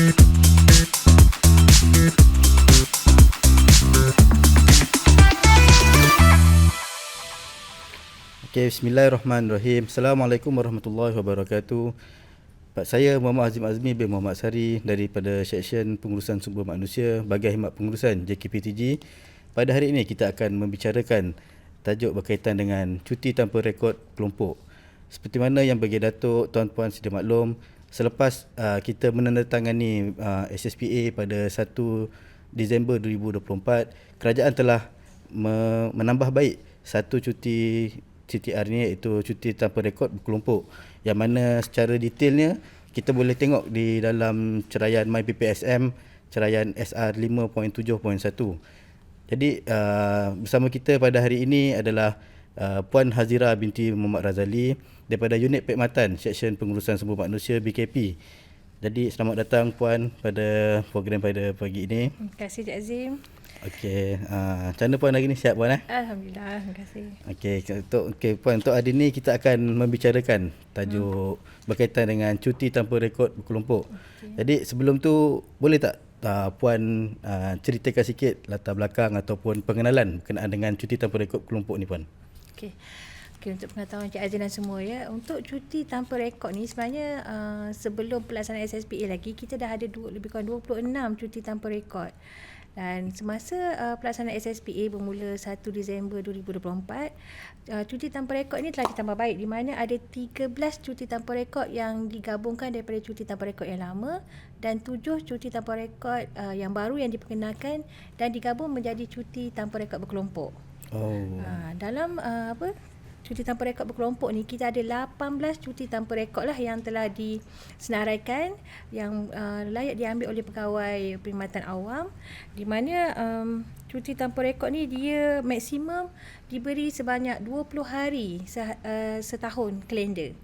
Okay, bismillahirrahmanirrahim. Assalamualaikum warahmatullahi wabarakatuh. Saya Muhammad Azim Azmi bin Muhammad Sari daripada Seksyen Pengurusan Sumber Manusia Bahagian Khidmat Pengurusan JKPTG. Pada hari ini kita akan membicarakan tajuk berkaitan dengan cuti tanpa rekod kelompok. Seperti mana yang bagi Datuk, tuan-puan sedia maklum, selepas uh, kita menandatangani uh, SSPA pada 1 Disember 2024, kerajaan telah me- menambah baik satu cuti CTR ni iaitu cuti tanpa rekod berkelompok. Yang mana secara detailnya kita boleh tengok di dalam ceraian MyPPSM ceraian SR 5.7.1 jadi uh, bersama kita pada hari ini adalah uh, Puan Hazira binti Muhammad Razali daripada Unit Perkhidmatan Seksyen Pengurusan Sumber Manusia BKP jadi selamat datang Puan pada program pada pagi ini Terima kasih Cik Azim. Okey, uh, macam mana Puan hari ni siap Puan eh? Alhamdulillah, terima kasih. Okey, untuk okay, puan untuk hari ini kita akan membicarakan tajuk hmm. berkaitan dengan cuti tanpa rekod berkelompok. Okay. Jadi sebelum tu boleh tak uh, puan uh, ceritakan sikit latar belakang ataupun pengenalan berkenaan dengan cuti tanpa rekod berkelompok ni puan? Okey. Okay, untuk pengetahuan Cik Azin dan semua ya, untuk cuti tanpa rekod ni sebenarnya uh, sebelum pelaksanaan SSPA lagi kita dah ada dua, lebih kurang 26 cuti tanpa rekod. Dan semasa uh, pelaksanaan SSPA bermula 1 Disember 2024, uh, cuti tanpa rekod ini telah ditambah baik di mana ada 13 cuti tanpa rekod yang digabungkan daripada cuti tanpa rekod yang lama dan 7 cuti tanpa rekod uh, yang baru yang diperkenalkan dan digabung menjadi cuti tanpa rekod berkelompok. Oh. Uh, dalam uh, apa cuti tanpa rekod berkelompok ni kita ada 18 cuti tanpa rekod lah yang telah disenaraikan yang uh, layak diambil oleh pegawai perkhidmatan awam di mana um, cuti tanpa rekod ni dia maksimum diberi sebanyak 20 hari se- uh, setahun kalender.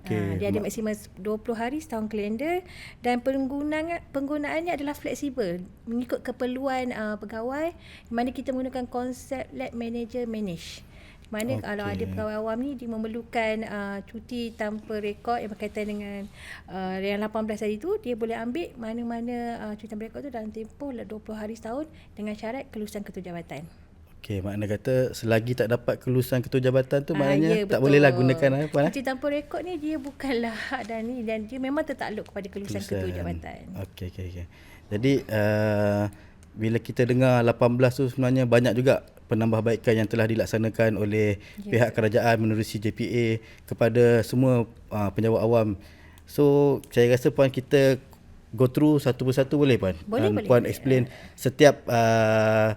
Okay. dia ada maksimum 20 hari setahun kalender dan penggunaan penggunaannya adalah fleksibel mengikut keperluan uh, pegawai di mana kita menggunakan konsep let manager manage mana okay. kalau ada pegawai awam ni dia memerlukan uh, cuti tanpa rekod yang berkaitan dengan uh, yang 18 hari tu dia boleh ambil mana-mana uh, cuti tanpa rekod tu dalam tempoh 20 hari setahun dengan syarat kelulusan ketua jabatan. Okey, makna kata selagi tak dapat kelulusan ketua jabatan tu Ah, maknanya ya, tak betul. bolehlah gunakan apa eh? Cuti tanpa rekod ni dia bukanlah dan ni dan dia memang tertakluk kepada kelulusan ketua jabatan. Okey, okey, okey. Jadi uh, bila kita dengar 18 tu sebenarnya banyak juga penambahbaikan yang telah dilaksanakan oleh Ya. pihak kerajaan menerusi JPA kepada semua uh, penjawat awam. So, saya rasa puan kita go through satu persatu boleh puan? Boleh, Dan boleh, puan boleh. explain setiap uh,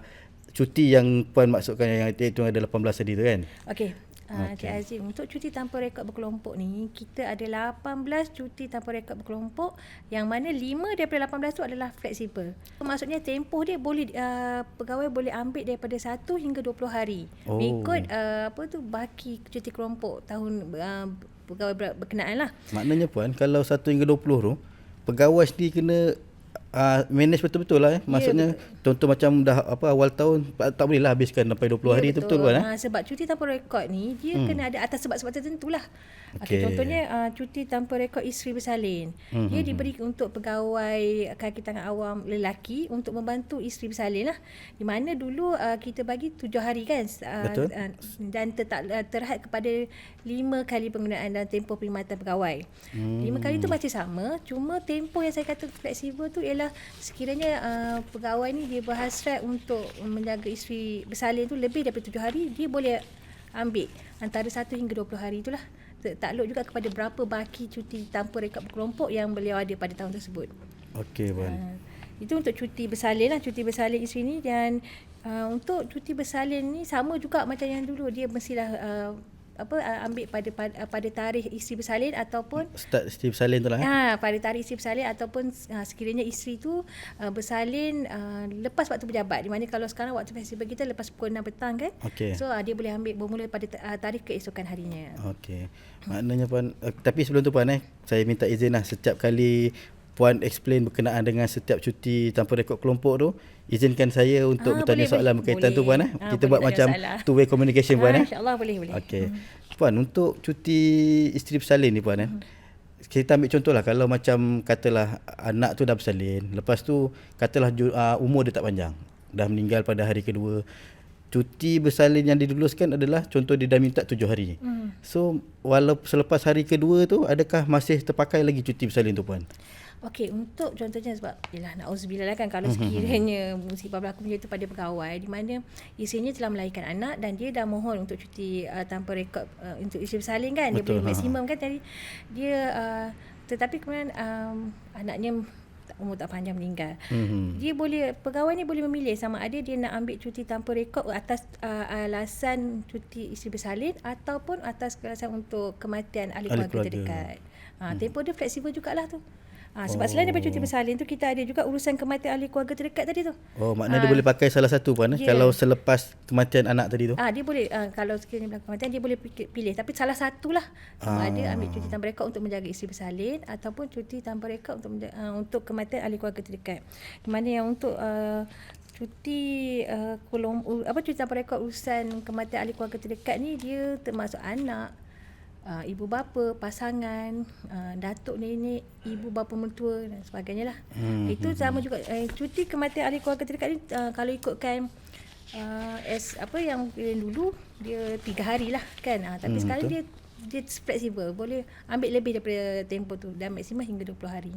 cuti yang puan maksudkan yang itu ada 18 tadi tu kan? Okey. Uh, Okey. Cik Azim, untuk cuti tanpa rekod berkelompok ni, kita ada 18 cuti tanpa rekod berkelompok yang mana 5 daripada 18 tu adalah fleksibel. Maksudnya tempoh dia boleh uh, pegawai boleh ambil daripada 1 hingga 20 hari. Oh. Mengikut uh, apa tu baki cuti kelompok tahun uh, pegawai ber- berkenaan lah. Maknanya puan kalau 1 hingga 20 tu pegawai sendiri kena uh, manage betul-betul lah eh. Maksudnya contoh macam dah apa awal tahun tak, tak boleh lah habiskan sampai 20 hari tu betul puan eh. Ha, sebab cuti tanpa rekod ni dia hmm. kena ada atas sebab-sebab tertentu lah. Okay. Okey. contohnya uh, cuti tanpa rekod isteri bersalin. Hmm. Dia diberi untuk pegawai kaki tangan awam lelaki untuk membantu isteri bersalin lah. Di mana dulu uh, kita bagi tujuh hari kan. Uh, Betul. Uh, dan tetap uh, terhad kepada lima kali penggunaan dalam tempoh perkhidmatan pegawai. Hmm. Lima kali tu masih sama. Cuma tempoh yang saya kata fleksibel tu ialah sekiranya uh, pegawai ni dia berhasrat untuk menjaga isteri bersalin tu lebih daripada tujuh hari, dia boleh ambil antara satu hingga 20 hari itulah. Tak- Takluk juga kepada berapa baki cuti tanpa rekod berkelompok yang beliau ada pada tahun tersebut. Okey puan. Uh, itu untuk cuti bersalin lah, cuti bersalin isteri ni dan uh, untuk cuti bersalin ni sama juga macam yang dulu dia mestilah uh, apa ambil pada pada, pada tarikh isteri bersalin ataupun Start Steve Salin tu lah eh. Ha, pada tarikh isteri bersalin ataupun uh, sekiranya isteri tu uh, bersalin uh, lepas waktu berjabat. Di mana kalau sekarang waktu festival kita lepas pukul 6 petang kan. Okey. So uh, dia boleh ambil bermula pada uh, tarikh keesokan harinya. Okey. Maknanya puan uh, tapi sebelum tu puan eh saya minta izin lah setiap kali puan explain berkenaan dengan setiap cuti tanpa rekod kelompok tu izinkan saya untuk Ah, bertanya boleh, soalan boleh. berkaitan tu puan eh. Ah, Kita boleh, buat macam two way communication puan Ah, eh. InsyaAllah boleh boleh. Okey. Puan untuk cuti isteri bersalin ni puan eh. kita ambil contoh lah kalau macam katalah anak tu dah bersalin, lepas tu katalah uh, umur dia tak panjang, dah meninggal pada hari kedua. Cuti bersalin yang diluluskan adalah contoh dia dah minta tujuh hari. Hmm. So walau selepas hari kedua tu adakah masih terpakai lagi cuti bersalin tu puan? Okey, untuk contohnya sebab yalah nauzubillah lah kan kalau Mhm. sekiranya musibah berlaku macam itu pada pegawai di mana isinya telah melahirkan anak dan dia dah mohon untuk cuti uh, tanpa rekod uh, untuk isi bersalin kan dia Betul, boleh ha. maksimum kan tadi dia uh, tetapi kemudian um, anaknya umur tak panjang meninggal. Hmm. Dia boleh pegawai ni boleh memilih sama ada dia nak ambil cuti tanpa rekod atas uh, alasan cuti isi bersalin ataupun atas alasan untuk kematian ahli Ahli keluarga, keluarga. terdekat. Ha, tempoh dia fleksibel jugalah tu. Ha, sebab oh. selain daripada cuti bersalin tu kita ada juga urusan kematian ahli keluarga terdekat tadi tu. Oh, maknanya dia boleh pakai salah satu puan eh Ya. kalau selepas kematian anak tadi tu. Ah dia boleh uh, kalau sekiranya berlaku kematian dia boleh pilih, tapi salah satulah sama Ah. ada ambil cuti tanpa rekod untuk menjaga isteri bersalin ataupun cuti tanpa rekod untuk menjaga, uh, untuk kematian ahli keluarga terdekat. Di mana yang untuk uh, cuti uh, kolom uh, apa cuti tanpa rekod urusan kematian ahli keluarga terdekat ni dia termasuk anak uh, ibu bapa, pasangan, uh, datuk nenek, ibu bapa mertua dan sebagainya lah. Hmm, Hmm, Itu sama juga eh, cuti kematian ahli keluarga terdekat ni uh, kalau ikutkan uh, as apa yang yang dulu dia tiga hari lah kan. Uh, tapi Hmm, sekarang betul. dia dia fleksibel boleh ambil lebih daripada tempoh tu dan maksimum hingga 20 hari.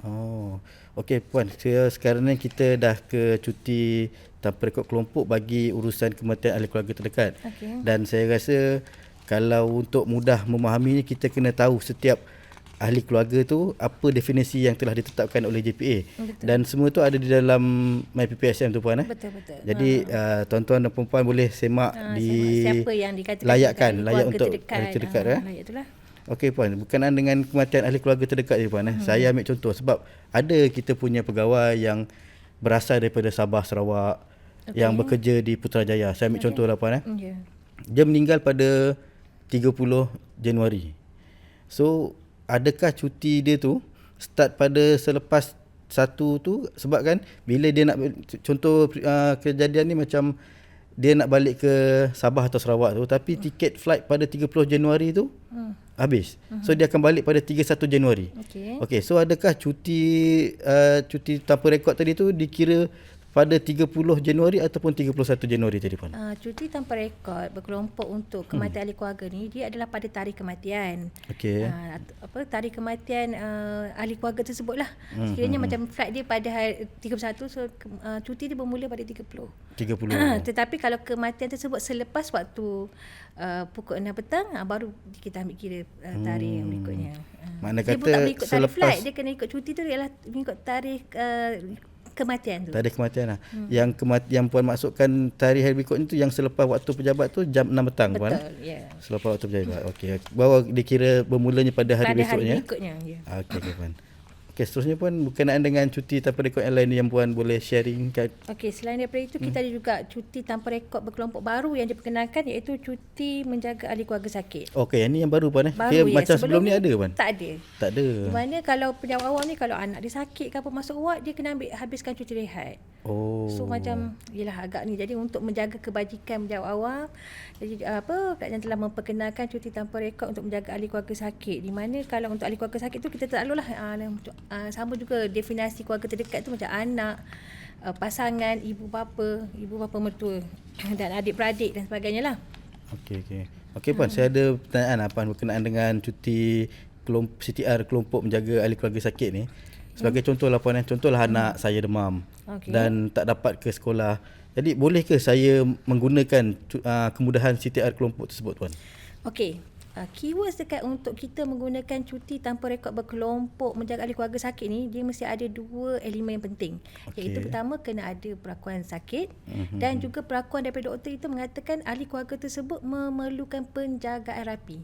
Oh. Okey puan, saya sekarang ni kita dah ke cuti tanpa rekod kelompok bagi urusan kematian ahli keluarga terdekat. Okey. Dan saya rasa kalau untuk mudah memahaminya kita kena tahu setiap ahli keluarga tu apa definisi yang telah ditetapkan oleh JPA. Betul. Dan semua tu ada di dalam MyPPSM tu puan eh. Betul betul. Jadi uh, tuan-tuan dan puan boleh semak Ah, di semak siapa yang dikatakan layakkan layak untuk terdekat. ahli terdekat Ah, eh. Layak itulah. Okey puan, berkenaan dengan kematian ahli keluarga terdekat ni puan eh. Hmm. Saya ambil contoh sebab ada kita punya pegawai yang berasal daripada Sabah Sarawak okay. yang bekerja di Putrajaya. Saya ambil okay. contoh lah puan eh. Ya. Dia meninggal pada 30 Januari. So, adakah cuti dia tu start pada selepas satu tu sebab kan bila dia nak contoh uh, kejadian ni macam dia nak balik ke Sabah atau Sarawak tu tapi tiket flight pada 30 Januari tu Hmm. habis. So dia akan balik pada 31 Januari. Okey. Okey, so adakah cuti uh, cuti tanpa rekod tadi tu dikira pada 30 Januari ataupun 31 Januari tadi puan? Uh, cuti tanpa rekod berkelompok untuk kematian ahli keluarga ni dia adalah pada tarikh kematian. Okey. Uh, apa tarikh kematian uh, ahli keluarga tersebut lah. Hmm, Sekiranya macam flight dia pada hari 31 so uh, cuti dia bermula pada 30. 30. Tetapi kalau kematian tersebut selepas waktu uh, pukul 6 petang uh, baru kita ambil kira uh, tarikh yang berikutnya. Uh, Makna dia pun kata tak ikut selepas- flight, dia kena ikut cuti tu ialah mengikut tarikh uh, kematian tu. Tarikh kematian lah. Hmm. Yang kemat yang puan maksudkan tarikh hari berikut itu yang selepas waktu pejabat tu jam 6 petang puan. eh? Betul, ya. Yeah. Selepas waktu pejabat. Okey. Bahawa dikira bermulanya pada hari Pada hari besoknya. berikutnya, ya. Ah, Okey okay, puan. Okey seterusnya puan berkenaan dengan cuti tanpa rekod yang lain yang puan boleh sharing kat Okey, selain daripada itu kita ada juga cuti tanpa rekod berkelompok baru yang diperkenalkan iaitu cuti menjaga ahli keluarga sakit. Okey, yang ni yang baru puan eh. Baru Kira ya. macam sebelum, ni ada puan? Tak ada. Tak ada. Di mana kalau pejabat awam ni kalau anak dia sakit ke apa masuk ward dia kena ambil habiskan cuti rehat. Oh. So macam yalah agak ni. Jadi untuk menjaga kebajikan pejabat awam jadi apa kerajaan telah memperkenalkan cuti tanpa rekod untuk menjaga ahli keluarga sakit. Di mana kalau untuk ahli keluarga sakit tu kita tak lalulah uh, uh, sama juga definisi keluarga terdekat tu macam anak uh, pasangan, ibu bapa, ibu bapa mertua dan adik-beradik dan sebagainya lah. Okey okey. Okey puan, saya ada pertanyaan apa berkenaan dengan cuti kelompok CTR kelompok menjaga ahli keluarga sakit ni. Sebagai contoh lah puan eh, contohlah anak saya demam Okey. dan tak dapat ke sekolah. Jadi boleh ke saya menggunakan uh, kemudahan CTR kelompok tersebut tuan? Okey. Uh, keywords dekat untuk kita menggunakan cuti tanpa rekod berkelompok menjaga ahli keluarga sakit ni dia mesti ada dua elemen yang penting. Okay. Iaitu pertama kena ada perakuan sakit mm-hmm. dan juga perakuan daripada doktor itu mengatakan ahli keluarga tersebut memerlukan penjagaan rapi.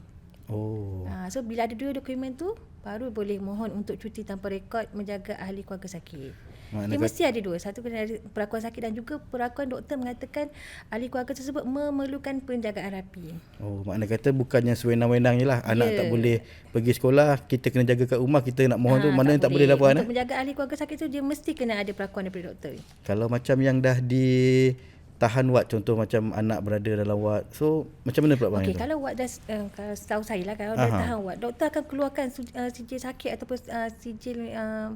Oh. Uh, so bila ada dua dokumen tu baru boleh mohon untuk cuti tanpa rekod menjaga ahli keluarga sakit. Makna Dia kat- mesti ada dua. Satu kena ada perakuan sakit dan juga perakuan doktor mengatakan ahli keluarga tersebut memerlukan penjagaan rapi. Oh, makna kata bukannya sewenang-wenang je lah. Anak Ya. tak boleh pergi sekolah, kita kena jaga kat rumah, kita nak mohon tu, Ah, mana tak, tak boleh lah puan eh? Untuk menjaga ahli keluarga sakit tu dia mesti kena ada perakuan daripada doktor. Kalau macam yang dah di tahan wad contoh macam anak berada dalam wad. So macam mana pula bang Okey, itu? kalau wad dah uh, kalau setahu saya lah kalau dah Aha. tahan wad, doktor akan keluarkan uh, sijil sakit ataupun uh, sijil uh,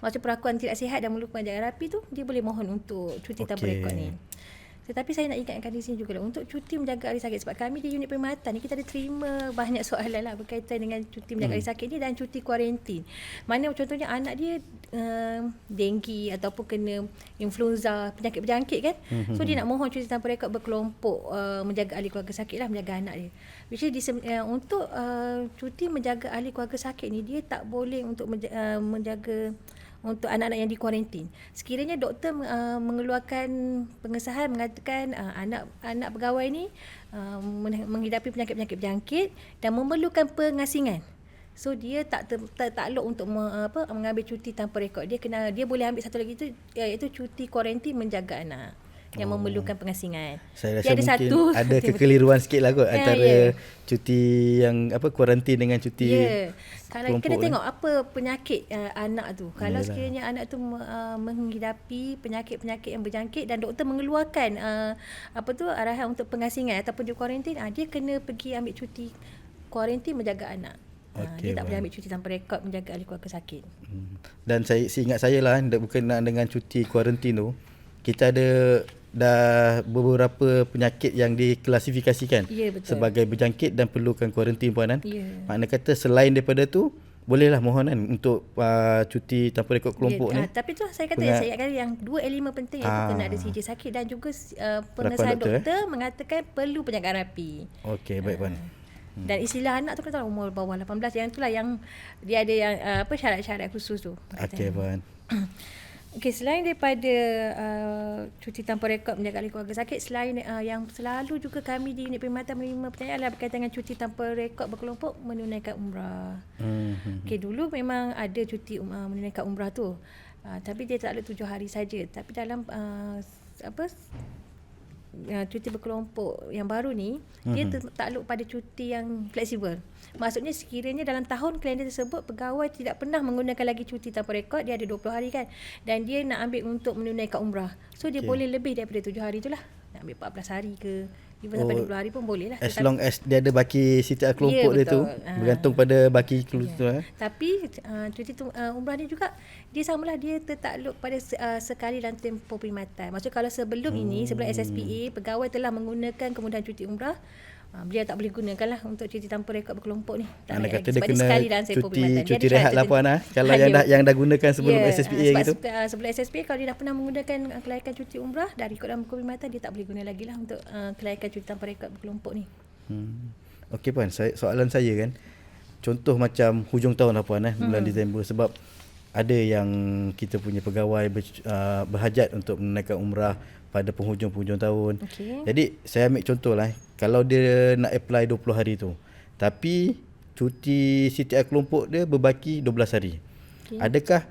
macam perakuan tidak sihat dan memerlukan jaga rapi tu dia boleh mohon untuk cuti tanpa Okey. rekod ni. Tetapi saya nak ingatkan di sini juga lah, untuk cuti menjaga ahli sakit sebab kami di unit perkhidmatan ni kita ada terima banyak soalan lah berkaitan dengan cuti menjaga ahli sakit ni dan cuti kuarantin. Mana contohnya anak dia uh, denggi ataupun kena influenza, penyakit berjangkit kan. So dia nak mohon cuti tanpa rekod berkelompok uh, menjaga ahli keluarga sakit lah, menjaga anak dia. Which is uh, untuk uh, cuti menjaga ahli keluarga sakit ni dia tak boleh untuk menja- uh, menjaga untuk anak-anak yang di kuarantin. Sekiranya doktor uh, mengeluarkan pengesahan mengatakan uh, anak anak pegawai ni uh, men- menghidapi penyakit-penyakit berjangkit dan memerlukan pengasingan. So dia tak ter, tak takluk untuk me, apa mengambil cuti tanpa rekod. Dia kena dia boleh ambil satu lagi tu iaitu cuti kuarantin menjaga anak yang oh. memerlukan pengasingan. Saya Dia rasa mungkin ada betul-betul. kekeliruan sikit lah kot Ya, antara ya. cuti yang apa kuarantin dengan cuti Ya. Kalau kena ni. tengok apa penyakit uh, anak tu. Kalau Yalah. sekiranya anak tu uh, menghidapi penyakit-penyakit yang berjangkit dan doktor mengeluarkan uh, apa tu arahan untuk pengasingan ataupun di kuarantin, uh, dia kena pergi ambil cuti kuarantin menjaga anak. Uh, Okey, dia tak boleh ambil cuti tanpa rekod menjaga ahli keluarga sakit. Hmm. Dan saya seingat saya lah berkenaan dengan cuti kuarantin tu, kita ada dah beberapa penyakit yang diklasifikasikan Ya, betul. sebagai berjangkit dan perlukan kuarantin puanan. Ya. Makna kata selain daripada tu bolehlah mohon kan untuk uh, cuti tanpa rekod kelompok ya, ni. ah, tapi tu saya kata Penga- saya ingatkan yang dua elemen penting iaitu Ah. kena ada sijil sakit dan juga uh, pengesahan doktor, doktor, eh? mengatakan perlu penjagaan rapi. Okey, baik puan. Hmm. Dan istilah anak tu kena tahu umur bawah 18 yang itulah yang dia ada yang uh, apa syarat-syarat khusus tu. Okey, puan. Okey, selain daripada uh, cuti tanpa rekod menjaga ahli keluarga sakit, selain uh, yang selalu juga kami di unit perkhidmatan menerima pertanyaan adalah berkaitan dengan cuti tanpa rekod berkelompok menunaikan umrah. Hmm. hmm. Okey, dulu memang ada cuti uh, menunaikan umrah tu. Uh, tapi dia tak ada tujuh hari saja. Tapi dalam uh, apa uh, cuti berkelompok yang baru ni mm-hmm. dia ter- takluk pada cuti yang fleksibel. Maksudnya sekiranya dalam tahun kalender tersebut pegawai tidak pernah menggunakan lagi cuti tanpa rekod dia ada 20 hari kan dan dia nak ambil untuk menunaikan umrah. So dia Okey. boleh lebih daripada 7 hari itulah. Nak ambil 14 hari ke even sampai Oh, 20 hari pun boleh lah. As Tetapi- long as dia ada baki setiap kelompok dia tu. Ah. bergantung pada baki kelompok tu eh. Tapi uh, cuti tu, uh, umrah ni juga dia samalah dia tertakluk pada uh, sekali dalam tempoh perkhidmatan. Maksud kalau sebelum hmm. ini sebelum SSPA pegawai telah menggunakan kemudahan cuti umrah uh, beliau tak boleh gunakan lah untuk cuti tanpa rekod berkelompok ni. Tak Anda naik kata dia Sebab kena sekali dalam cuti. Dia cuti ada rehat lah puan ah. Kalau Ah, yang dia- dah yang dah gunakan sebelum Ya, SSPA ah, sebab gitu. se- ah, sebelum SSPA kalau dia dah pernah menggunakan uh, kelayakan cuti umrah dari rekod dalam buku perkhidmatan dia tak boleh guna lagi lah untuk uh, kelayakan cuti tanpa rekod berkelompok ni. Hmm. Okey puan, saya, soalan saya kan. Contoh macam hujung tahun lah puan eh, bulan Hmm. Disember sebab ada yang kita punya pegawai ber, uh, berhajat untuk menunaikan umrah pada penghujung-penghujung tahun. Okey. Jadi saya ambil contoh lah eh. Kalau dia nak apply 20 hari tu. Tapi cuti CTI kelompok dia berbaki 12 hari. Okey. Adakah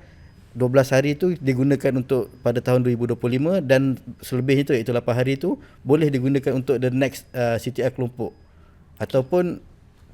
12 hari tu digunakan untuk pada tahun 2025 dan selebih itu iaitu 8 hari tu boleh digunakan untuk the next uh, CTI kelompok ataupun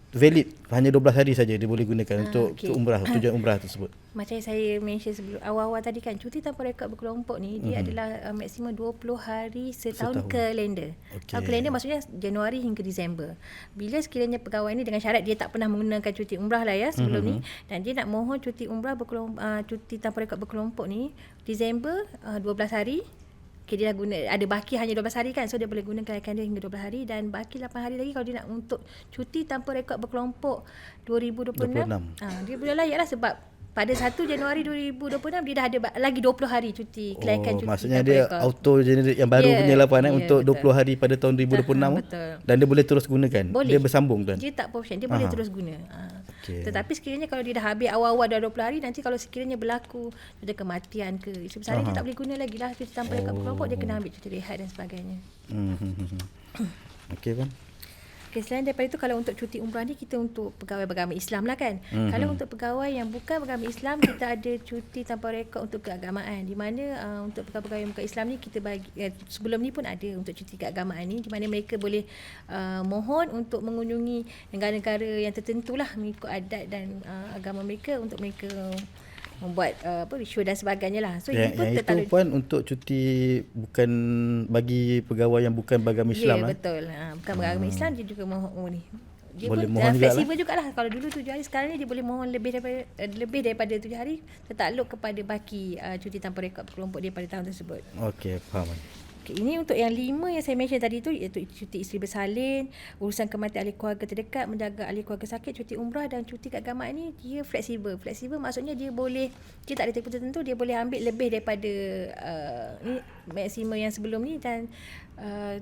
valid hanya 12 hari saja dia boleh gunakan Ah, untuk, okey. untuk umrah tujuan umrah tersebut. Macam saya mention sebelum awal-awal tadi kan cuti tanpa rekod berkelompok ni dia adalah uh, maksimum 20 hari setahun, Setahun. kalender. Okey. Tahun kalender maksudnya Januari hingga Disember. Bila sekiranya pegawai ni dengan syarat dia tak pernah menggunakan cuti umrah lah ya sebelum Mhm. ni dan dia nak mohon cuti umrah berkelompok uh, cuti tanpa rekod berkelompok ni Disember uh, 12 hari Okay, dia dah guna ada baki hanya 12 hari kan so dia boleh guna kelayakan dia hingga 12 hari dan baki 8 hari lagi kalau dia nak untuk cuti tanpa rekod berkelompok 2026 26. Ah, dia boleh layak lah sebab pada 1 Januari 2026 dia dah ada lagi 20 hari cuti kelayakan Oh, cuti maksudnya dia rekod. auto generate yang baru Ya, punya lah eh, ya, untuk betul. 20 hari pada tahun 2026 Ah, tu. betul. dan dia boleh terus gunakan. Boleh. Dia bersambung kan. Dia tak option, dia boleh Aha. terus guna. Ha. Okey. Tetapi sekiranya kalau dia dah habis awal-awal dah 20 hari nanti kalau sekiranya berlaku ada kematian ke isu besar dia Aha. tak boleh guna lagi lah cuti tanpa rekod Oh. berkelompok dia kena ambil cuti rehat dan sebagainya. Hmm. hmm, hmm, hmm. Okey puan. Okay, selain daripada itu kalau untuk cuti umrah ni kita untuk pegawai beragama Islam lah kan. Mhm. Mm-hmm. Kalau untuk pegawai yang bukan beragama Islam kita ada cuti tanpa rekod untuk keagamaan. Di mana uh, untuk pegawai-pegawai yang bukan Islam ni kita bagi eh, sebelum ni pun ada untuk cuti keagamaan ni di mana mereka boleh uh, mohon untuk mengunjungi negara-negara yang tertentu lah mengikut adat dan uh, agama mereka untuk mereka membuat uh, apa risau dan sebagainya lah. So yang, ini pun yang itu puan untuk cuti bukan bagi pegawai yang bukan beragama Islam Ya, lah. betul. Ha, bukan beragama Islam dia juga mohon oh, ni. Dia Boleh pun mohon uh, fleksibel jugalah. Kalau dulu tujuh hari sekarang ni dia boleh mohon lebih daripada uh, lebih daripada tujuh hari tertakluk kepada baki uh, cuti tanpa rekod kelompok dia pada tahun tersebut. Okey, faham. Okay, ini untuk yang lima yang saya mention tadi tu iaitu cuti isteri bersalin, urusan kematian ahli keluarga terdekat, menjaga ahli keluarga sakit, cuti umrah dan cuti keagamaan ni dia fleksibel. Fleksibel maksudnya dia boleh dia tak ada tempoh tertentu, dia boleh ambil lebih daripada uh, ni maksimum yang sebelum ni dan uh,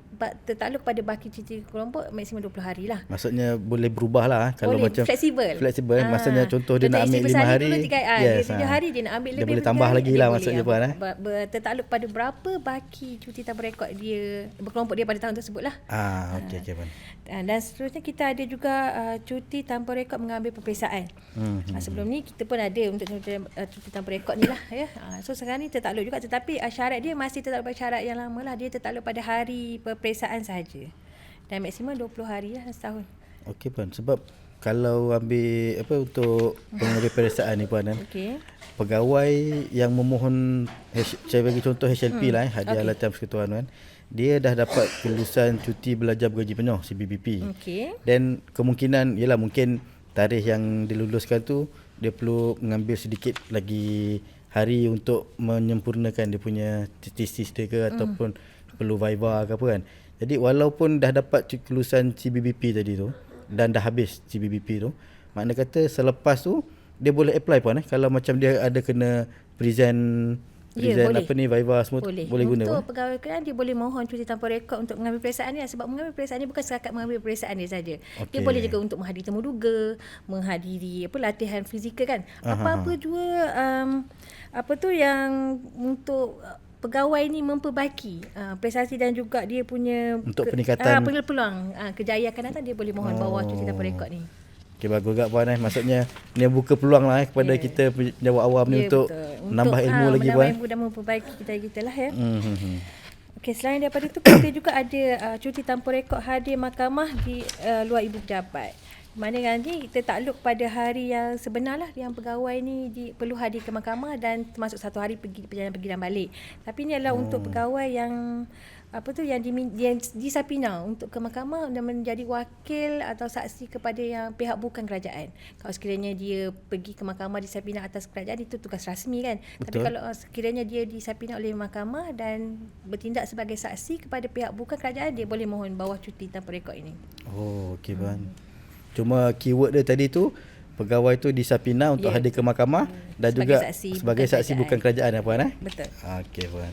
tertakluk pada baki cuti kelompok maksimum 20 hari lah. Maksudnya boleh berubah lah eh, kalau boleh, macam fleksibel. Fleksibel. Ah, Maksudnya contoh dia nak ambil lima bersalin hari. Dulu tiga, ah, dia tujuh ah. hari dia nak ambil Dia lebih boleh tambah hari, lagi dia lah maksudnya ah, puan eh. ber- ber- tertakluk pada berapa baki cuti tanpa rekod dia berkelompok dia pada tahun tersebut lah. Ah, okey okey puan. Uh, dan seterusnya kita ada juga uh, cuti tanpa rekod mengambil peperiksaan. Hmm. Uh, sebelum ni kita pun ada untuk cuti, uh, cuti tanpa rekod ni lah ya. Uh, so sekarang ni tertakluk juga tetapi uh, syarat dia masih tertakluk pada syarat yang lama lah. Dia tertakluk pada hari peperiksaan sahaja. Dan maksimum 20 hari lah setahun. Okey puan sebab kalau ambil apa untuk pengambil peperiksaan ni puan kan. Okey. Pegawai yang memohon H, saya bagi contoh HLP hmm. lah eh, hadiah okay. latihan persekutuan kan. Dia dah dapat kelulusan cuti belajar bergaji penuh CBBP. Okey. Dan kemungkinan ialah mungkin tarikh yang diluluskan tu dia perlu mengambil sedikit lagi hari untuk menyempurnakan dia punya tesis dia ke ataupun perlu viva ke apa kan. Jadi walaupun dah dapat kelulusan CBBP tadi tu dan dah habis CBBP tu, makna kata selepas tu dia boleh apply pun eh kalau macam dia ada kena present Ya, present boleh. apa ni viva semua Boleh. boleh guna Untuk pun. pegawai kerajaan dia boleh mohon cuti tanpa rekod untuk mengambil peperiksaan ni sebab mengambil peperiksaan ni bukan setakat mengambil peperiksaan dia saja. Dia Okey. boleh juga untuk menghadiri temu duga, menghadiri apa latihan fizikal kan. Apa-apa juga um, apa tu yang untuk pegawai ni memperbaki uh, prestasi dan juga dia punya Untuk peningkatan- uh, peluang uh, kejayaan akan datang dia boleh mohon oh. bawah cuti tanpa rekod ni. Okey bagus juga puan eh. Maksudnya ni buka peluang lah eh kepada Ya. kita penjawat awam ni Ya, untuk betul. nambah Untuk, ilmu ah, lagi menambah puan. ilmu dan memperbaiki kita kita lah ya. Hmm, hmm, hmm. Okey, selain daripada itu kita juga ada uh, cuti tanpa rekod hadir mahkamah di uh, luar ibu pejabat. Mana yang ni tertakluk pada hari yang sebenar lah yang pegawai ni di, perlu hadir ke mahkamah dan termasuk satu hari pergi perjalanan pergi dan balik. Tapi ni adalah hmm. untuk pegawai yang apa tu yang, dimin, yang disapina untuk ke mahkamah dan menjadi wakil atau saksi kepada yang pihak bukan kerajaan. Kalau sekiranya dia pergi ke mahkamah disapina atas kerajaan itu tugas rasmi kan. Tapi Betul. kalau uh, sekiranya dia disapina oleh mahkamah dan bertindak sebagai saksi kepada pihak bukan kerajaan dia boleh mohon bawah cuti tanpa rekod ini. Oh, okey puan. Cuma keyword dia tadi tu pegawai tu disapina untuk Ya. hadir ke mahkamah dan Sebagai juga saksi sebagai bukan saksi kerajaan. bukan kerajaan puan eh. Betul. Okey puan.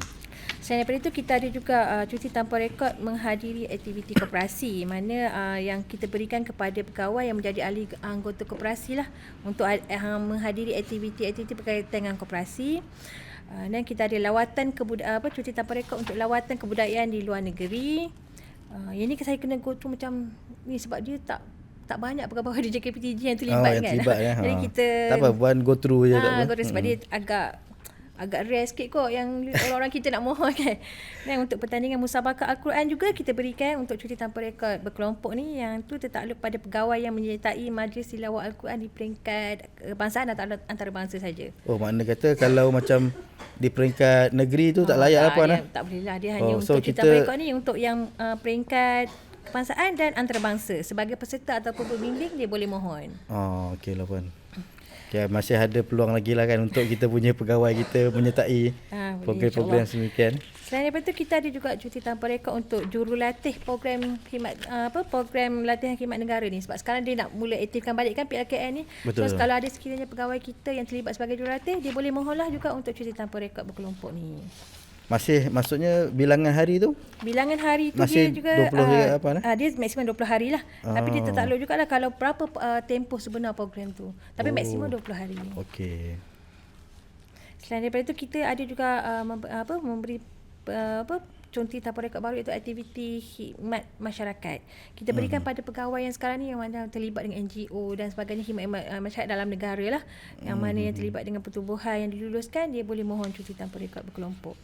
Selain daripada itu kita ada juga uh, cuti tanpa rekod menghadiri aktiviti koperasi mana uh, yang kita berikan kepada pegawai yang menjadi ahli anggota koperasi lah untuk uh, menghadiri aktiviti-aktiviti berkaitan dengan koperasi. Uh, dan kita ada lawatan kebudayaan apa cuti tanpa rekod untuk lawatan kebudayaan di luar negeri. Uh, yang ni saya kena go through macam ni sebab dia tak tak banyak pegawai di JKPTG yang terlibat oh, yang kan. terlibat ya. Jadi Ha. kita tak apa puan go through je tak Ah, apa. go sebab dia agak agak rare sikit kot yang orang-orang kita nak mohon kan. Dan untuk pertandingan musabakah Al-Quran juga kita berikan untuk cuti tanpa rekod berkelompok ni yang tu tertakluk pada pegawai yang menyertai majlis tilawah Al-Quran di peringkat kebangsaan atau antarabangsa saja. Oh makna kata kalau macam di peringkat negeri tu tak Ah, layak lah puan dia, eh. Tak boleh lah. Dia hanya Oh, so untuk cuti kita- tanpa rekod ni untuk yang uh, peringkat kebangsaan dan antarabangsa. Sebagai peserta ataupun pembimbing dia boleh mohon. Oh okey lah puan. Okay, masih ada peluang lagi lah kan untuk kita punya pegawai kita menyertai Ah, boleh, program-program semikian. Selain daripada itu kita ada juga cuti tanpa rekod untuk jurulatih program khidmat uh, apa program latihan khidmat negara ni sebab sekarang dia nak mula aktifkan balik kan PLKN ni. Betul. So kalau ada sekiranya pegawai kita yang terlibat sebagai jurulatih dia boleh mohonlah juga untuk cuti tanpa rekod berkelompok ni. Masih maksudnya bilangan hari tu? Bilangan hari tu Masih dia juga 20 hari ah, apa, eh? ah, dia maksimum 20 hari lah. Tapi dia Oh. tertakluk jugalah kalau berapa uh, tempoh sebenar program tu. Tapi Oh. maksimum 20 hari. Okey. Selain daripada itu kita ada juga uh, mem, apa memberi uh, apa contoh tanpa rekod baru iaitu aktiviti khidmat masyarakat. Kita berikan pada pegawai yang sekarang ni yang mana terlibat dengan NGO dan sebagainya khidmat uh, masyarakat dalam negara lah. Yang mana yang terlibat dengan pertubuhan yang diluluskan dia boleh mohon cuti tanpa rekod berkelompok.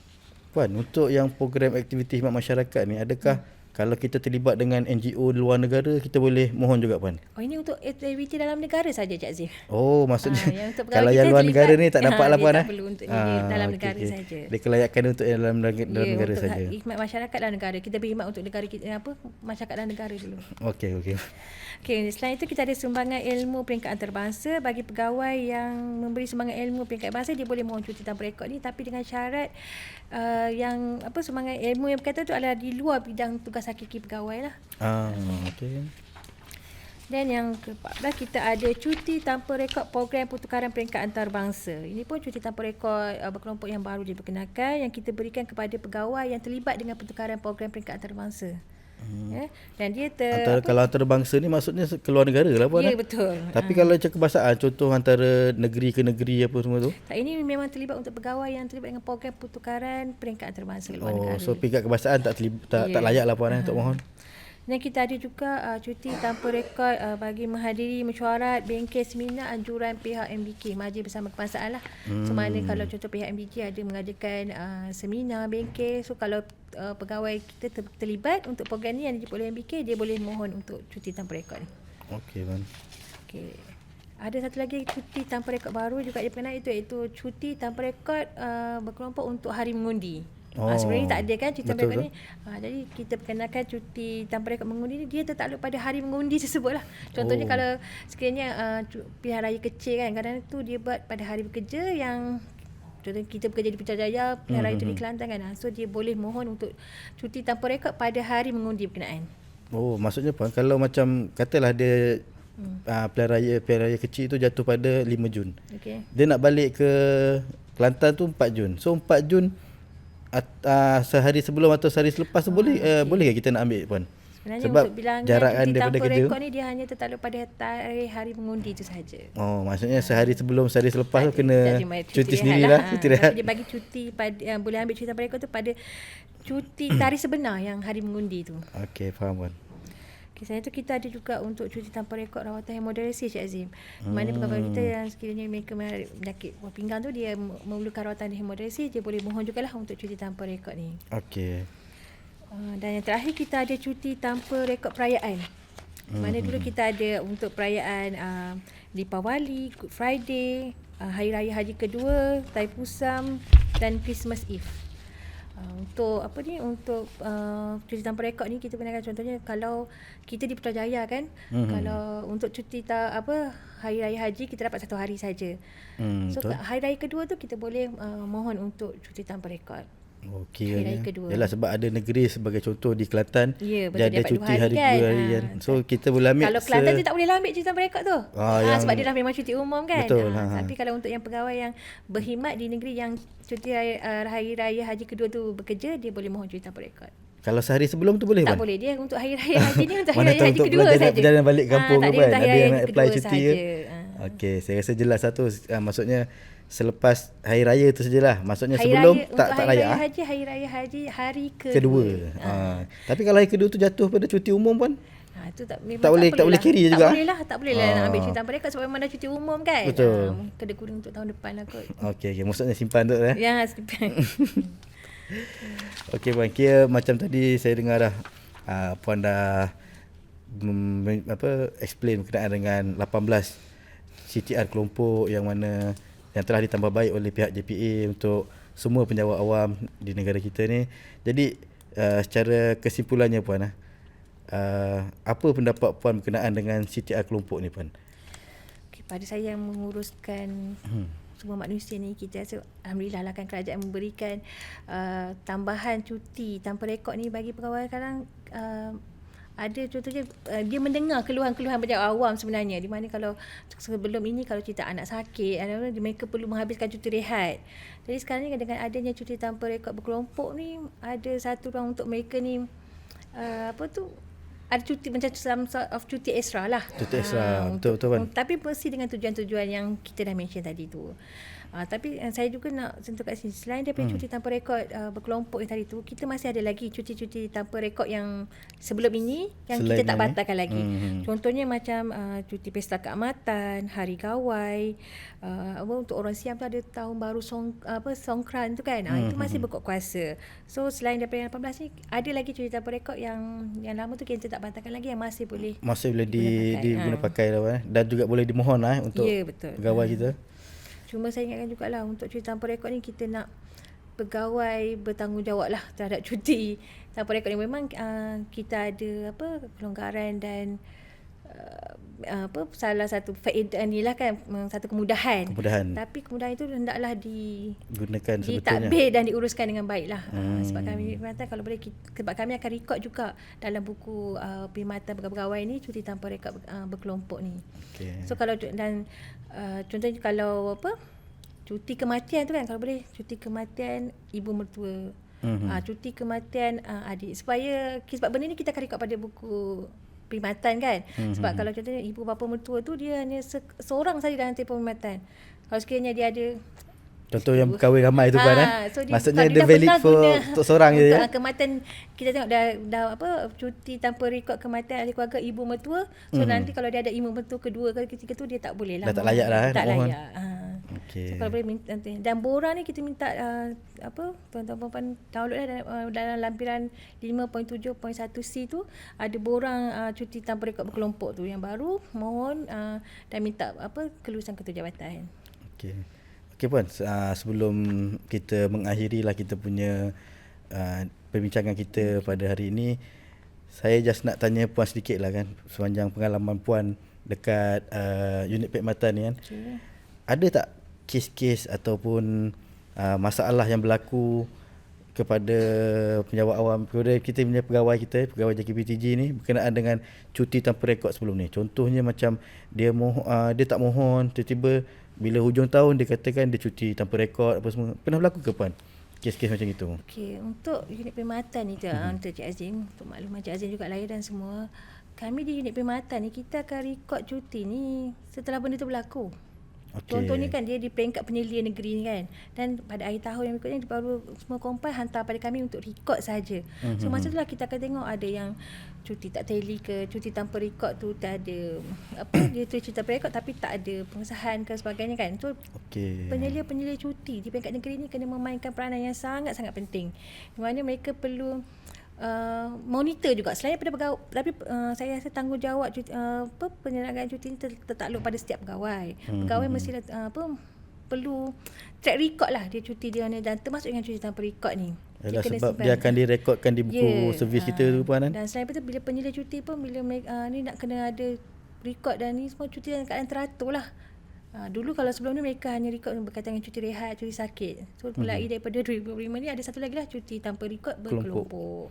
Puan, untuk yang program aktiviti khidmat masyarakat ni adakah kalau kita terlibat dengan NGO luar negara kita boleh mohon juga puan. Oh ini untuk aktiviti dalam negara saja Cik Azif. Oh maksudnya Ah, yang untuk kalau yang luar terlibat- negara ni tak dapat Ah, lah dia puan tak eh. perlu untuk ni, dia dalam negara saja. Dia kelayakan untuk yang dalam, dalam Ya, negara untuk saja. khidmat masyarakat dalam negara. Kita beri khidmat untuk negara kita apa masyarakat dalam negara dulu. Okey okey. Okey, selain itu kita ada sumbangan ilmu peringkat antarabangsa bagi pegawai yang memberi sumbangan ilmu peringkat bangsa dia boleh mohon cuti tanpa rekod ni tapi dengan syarat uh, yang apa sumbangan ilmu yang berkaitan tu adalah di luar bidang tugas hakiki pegawai lah. Ah okey. Dan yang ke-14 kita ada cuti tanpa rekod program pertukaran peringkat antarabangsa. Ini pun cuti tanpa rekod uh, berkelompok yang baru diperkenalkan yang kita berikan kepada pegawai yang terlibat dengan pertukaran program peringkat antarabangsa. Hmm. Ya. Dan dia ter Antara kalau antarabangsa ni maksudnya keluar negara lah puan. Ya eh? betul. Tapi kalau cakap kebahasaan contoh antara negeri ke negeri apa semua tu. Tak, ini memang terlibat untuk pegawai yang terlibat dengan program pertukaran peringkat antarabangsa luar Oh, negara. so pihak kebahasaan tak terlib, tak, Ya. tak layak lah puan eh, untuk mohon. Dan kita ada juga uh, cuti tanpa rekod uh, bagi menghadiri mesyuarat, bengkel, seminar anjuran pihak MBK, Majlis Bersama Kebangsaan lah. Hmm. So mana kalau contoh pihak MBK ada mengadakan uh, seminar, bengkel, so kalau uh, pegawai kita ter- terlibat untuk program ni yang dijemput oleh MBK, dia boleh mohon untuk cuti tanpa rekod ni. Okey puan. Okey. Ada satu lagi cuti tanpa rekod baru juga diperkenalkan itu iaitu cuti tanpa rekod uh, berkelompok untuk hari mengundi. Oh, Oh, sebenarnya tak ada kan cuti tanpa betul rekod ni. Uh, jadi kita perkenalkan cuti tanpa rekod mengundi ni dia tertakluk pada hari mengundi tersebut lah. Contohnya Oh. kalau sekiranya uh, cu- pilihan raya kecil kan kadang tu dia buat pada hari bekerja yang Contohnya kita bekerja di Putrajaya, pilihan raya tu di Kelantan kan. Ah, So dia boleh mohon untuk cuti tanpa rekod pada hari mengundi berkenaan. Oh, maksudnya puan kalau macam katalah dia hmm. uh, pilihan raya pilihan raya kecil tu jatuh pada 5 Jun. Okey. Dia nak balik ke Kelantan tu 4 Jun. So 4 Jun at, uh, sehari sebelum atau sehari selepas tu boleh uh, boleh ke kita nak ambil puan? Sebenarnya Sebab untuk bilangan jarak cuti kan daripada tanpa kerja. rekod ni dia hanya tertakluk pada tarikh hari mengundi itu sahaja. Oh, maksudnya sehari sebelum sehari selepas tu kena cuti rehat sendirilah, Ha, cuti rehat. Dia bagi cuti pada uh, boleh ambil cuti tanpa rekod tu pada cuti tarikh sebenar yang hari mengundi tu. Okey, faham puan. Okay, selain itu kita ada juga untuk cuti tanpa rekod rawatan hemoderasi Cik Azim. Hmm. Mana pegawai kita yang sekiranya mereka penyakit buah pinggang tu dia memerlukan rawatan hemoderasi dia boleh mohon jugalah untuk cuti tanpa rekod ni. Okey. Uh, dan yang terakhir kita ada cuti tanpa rekod perayaan. Hmm. Mana dulu kita ada untuk perayaan uh, Deepawali, Good Friday, uh, Hari Raya Haji Kedua, Taipusam dan Christmas Eve. Uh, untuk apa ni untuk uh, cuti tanpa rekod ni kita gunakan contohnya kalau kita di Putrajaya kan Mhm. kalau untuk cuti ta, apa hari raya haji kita dapat satu hari saja. Hmm, so betul. hari raya kedua tu kita boleh uh, mohon untuk cuti tanpa rekod. Okey. Hari raya ya. kedua. Yalah sebab ada negeri sebagai contoh di Kelantan Ya, betul, dia ada dia cuti hari hari kan. dua hari Ha, kan. So kita boleh ambil Kalau Kelantan dia tak boleh lah ambil cuti tanpa rekod tu. Ah, Ah, yang- sebab dia dah memang cuti umum kan. Betul, ha, ha. Tapi kalau untuk yang pegawai yang berkhidmat di negeri yang cuti hari, uh, hari raya haji kedua tu bekerja, dia boleh mohon cuti tanpa rekod. Kalau sehari sebelum tu boleh Tak puan? boleh dia untuk hari raya haji ni untuk hari raya haji untuk kedua saja. perjalanan balik kampung tak tu ada kan, hari ada yang nak apply cuti ke? Okey, saya rasa jelas satu maksudnya selepas hari raya tu sajalah. Maksudnya Hari sebelum raya, tak tak hari layak raya ah. haji, hari raya haji hari kedua. Kedua. Ha. Tapi kalau hari kedua tu jatuh pada cuti umum pun Ha, tu tak, memang Tak boleh- tak boleh carry juga, Tak boleh lah, tak boleh lah nak ambil cuti tanpa rekod sebab memang dah cuti umum kan. Betul. Ah, kena guna untuk tahun depan lah kot. Okey, okey. Maksudnya simpan tu eh. Ya, Okey puan, kira macam tadi saya dengar dah uh, puan dah mm, apa explain berkenaan dengan 18 CTR kelompok yang mana yang telah ditambah baik oleh pihak JPA untuk semua penjawat awam di negara kita ni. Jadi uh, secara kesimpulannya puan ah, uh, apa pendapat puan berkenaan dengan CTR kelompok ni puan? okay, pada saya yang menguruskan Hmm. semua manusia ni kita rasa alhamdulillah lah kan kerajaan memberikan uh, tambahan cuti tanpa rekod ni bagi pegawai kadang uh, ada contohnya uh, dia mendengar keluhan-keluhan pejabat awam sebenarnya di mana kalau sebelum ini kalau kita anak sakit mereka perlu menghabiskan cuti rehat. Jadi sekarang ni dengan adanya cuti tanpa rekod berkelompok ni ada satu ruang untuk mereka ni uh, apa tu ada cuti macam some sort of cuti extra lah. Cuti extra, Ah, betul, betul, Wan. Tapi mesti dengan tujuan-tujuan yang kita dah mention tadi tu. Uh, tapi uh, saya juga nak sentuh kat sini selain daripada hmm. cuti tanpa rekod uh, berkelompok yang tadi tu kita masih ada lagi cuti-cuti tanpa rekod yang sebelum ini yang Selain kita tak ini. batalkan lagi. Hmm. Contohnya macam uh, cuti pesta keamatan, hari gawai, uh, apa untuk orang Siam tu ada tahun baru song apa Songkran tu kan. Hmm. itu masih berkuat kuasa. So selain daripada yang 18 ni ada lagi cuti tanpa rekod yang yang lama tu kita tak batalkan lagi yang masih boleh. Masih boleh di, Boleh pakai, diguna ha. pakai lah eh. Dan juga boleh dimohon lah eh, untuk Ya, betul. pegawai Ha. kita. Cuma saya ingatkan jugalah untuk cuti tanpa rekod ni kita nak pegawai bertanggungjawab lah terhadap cuti. Tanpa rekod ni memang uh, kita ada apa kelonggaran dan apa salah satu faedah ni lah kan satu kemudahan. Kemudahan. Tapi kemudahan itu hendaklah di Gunakan ditadbir dan diuruskan dengan baik lah. Hmm. Hmm. sebab kami perkhidmatan kalau boleh kita, sebab kami akan rekod juga dalam buku uh, perkhidmatan pegawai ni cuti tanpa rekod uh, berkelompok ni. Okay. So kalau dan uh, contohnya kalau apa cuti kematian tu kan kalau boleh cuti kematian ibu mertua. Mm-hmm. Uh, cuti kematian uh, adik supaya sebab benda ni kita akan rekod pada buku perkhidmatan kan. Mm-hmm. Sebab kalau contohnya ibu bapa mertua tu dia hanya se- seorang saja dalam tempoh perkhidmatan. Kalau sekiranya dia ada Contoh yang berkahwin ramai tu kan eh. Ah, so dia- Maksudnya dia valid for guna untuk seorang je ya. ah, Kematian kita tengok dah dah apa cuti tanpa rekod kematian ahli keluarga ibu mertua. So Mhm. nanti kalau dia ada ibu mertua kedua ke ketiga tu dia tak boleh lah. Dah tak layak lah, eh, Tak layak. Ha. Okey. So, kalau boleh minta nanti. Dan borang ni kita minta uh, apa tuan-tuan puan download lah dalam, uh, dalam lampiran 5.7.1C tu ada borang uh, cuti tanpa rekod berkelompok tu yang baru mohon uh, dan minta apa kelulusan ketua jabatan. Okey. Okey puan, uh, sebelum kita mengakhiri lah kita punya uh, perbincangan kita pada hari ini, saya just nak tanya puan sedikit lah kan sepanjang pengalaman puan dekat uh, unit perkhidmatan ni kan. Okay. Ada tak kes-kes ataupun uh, masalah yang berlaku kepada penjawat awam kepada kita punya pegawai kita pegawai JKPTG ni berkenaan dengan cuti tanpa rekod sebelum ni contohnya macam dia moh uh, dia tak mohon tiba-tiba bila hujung tahun dia katakan dia cuti tanpa rekod apa semua pernah berlaku ke puan kes-kes macam itu Okey, untuk unit perkhidmatan ni tu, mm-hmm. untuk Cik Azim, untuk makluman Cik Azim juga lahir dan semua, kami di unit perkhidmatan ni kita akan rekod cuti ni setelah benda tu berlaku. Okey. Contohnya kan dia di peringkat penyelidikan negeri ni kan. Dan pada akhir tahun yang berikutnya dia baru semua kompai hantar pada kami untuk rekod saja. Mm-hmm. So masa tu lah kita akan tengok ada yang cuti tak tally ke, cuti tanpa rekod tu tak ada apa dia tu cuti tanpa rekod tapi tak ada pengesahan ke sebagainya kan. So okey penyelia-penyelia cuti di peringkat negeri ni kena memainkan peranan yang sangat-sangat penting. Di mana mereka perlu uh, monitor juga selain daripada pegawai tapi uh, saya rasa tanggungjawab cuti, uh, apa penyelenggaraan cuti ni ter- tertakluk pada setiap pegawai. Hmm, Pegawai mesti uh, apa perlu track record lah dia cuti dia ni dan termasuk dengan cuti tanpa rekod ni. Yalah, kena sebab dia akan direkodkan di buku Ya, servis kita ah, tu puan kan Dan selain itu bila penyelia cuti pun bila mereka, uh, ni nak kena ada rekod dan ni semua cuti dalam keadaan teratur lah. Uh, dulu kalau sebelum ni mereka hanya rekod berkaitan dengan cuti rehat, cuti sakit. So mulai Mhm. daripada 2025 ni ada satu lagi lah cuti tanpa rekod Kelompok. berkelompok.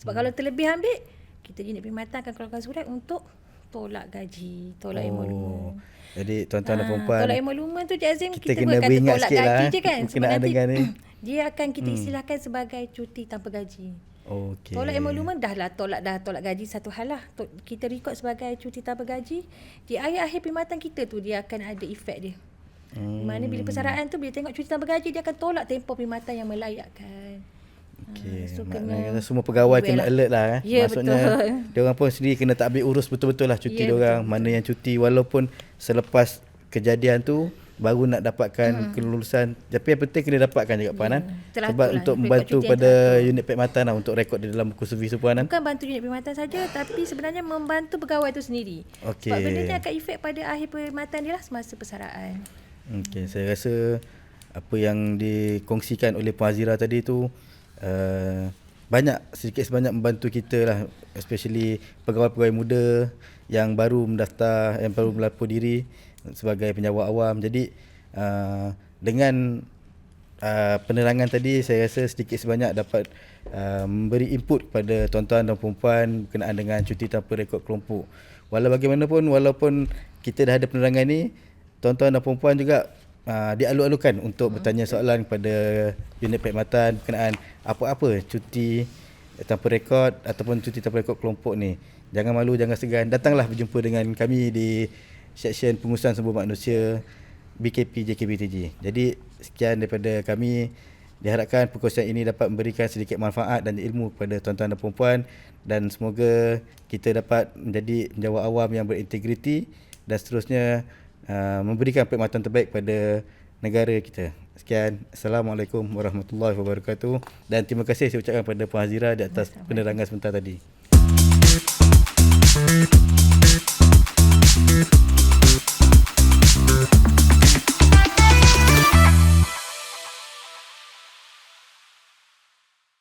Sebab kalau terlebih ambil, kita unit perkhidmatan akan keluarkan surat untuk tolak gaji, tolak oh. oh jadi tuan-tuan dan Ah, puan Tolak emolumen tu Cik Azim kita kita, kena bukan kata beringat tolak sikit lah, gaji eh, je kan. Sebab berkenaan nanti dengan ni. dia akan kita istilahkan sebagai cuti tanpa gaji. okey Tolak emolumen dah lah tolak dah tolak gaji satu hal lah. Kita rekod sebagai cuti tanpa gaji. Di akhir-akhir perkhidmatan kita tu dia akan ada efek dia. Hmm. Mana bila persaraan tu bila tengok cuti tanpa gaji dia akan tolak tempoh perkhidmatan yang melayakkan. Okey, so maknanya kena semua pegawai kena lah. alert lah eh. Ya, Maksudnya betul. dia orang pun sendiri kena tak ambil urus betul-betul lah cuti Ya, dia orang. Mana yang cuti walaupun selepas kejadian tu baru nak dapatkan hmm. kelulusan. Tapi yang penting kena dapatkan juga puan Ya, kan. teratur Sebab lah, untuk membantu pada teratur. unit perkhidmatan lah untuk rekod di dalam buku servis tu puan kan. Bukan bantu unit perkhidmatan saja tapi sebenarnya membantu pegawai tu sendiri. Okey. Sebab benda ni akan efek pada akhir perkhidmatan dia lah semasa persaraan. Okey, saya rasa apa yang dikongsikan oleh Puan Azira tadi tu uh, banyak sedikit sebanyak membantu kita lah especially pegawai-pegawai muda yang baru mendaftar yang baru melapor diri sebagai penjawat awam. Jadi uh, dengan uh, penerangan tadi saya rasa sedikit sebanyak dapat uh, memberi input kepada tuan-tuan dan puan berkenaan dengan cuti tanpa rekod kelompok. Walau bagaimanapun walaupun kita dah ada penerangan ni tuan-tuan dan puan juga uh, dialu-alukan untuk bertanya soalan kepada unit perkhidmatan berkenaan apa-apa cuti tanpa rekod ataupun cuti tanpa rekod kelompok ni. Jangan malu, jangan segan. Datanglah berjumpa dengan kami di Seksyen Pengurusan Sumber Manusia BKP JKBTG. Jadi sekian daripada kami. Diharapkan perkongsian ini dapat memberikan sedikit manfaat dan ilmu kepada tuan-tuan dan puan dan semoga kita dapat menjadi penjawat awam yang berintegriti dan seterusnya uh, memberikan perkhidmatan terbaik pada negara kita. Sekian. Assalamualaikum warahmatullahi wabarakatuh dan terima kasih saya ucapkan kepada Puan Hazira di atas penerangan sebentar tadi.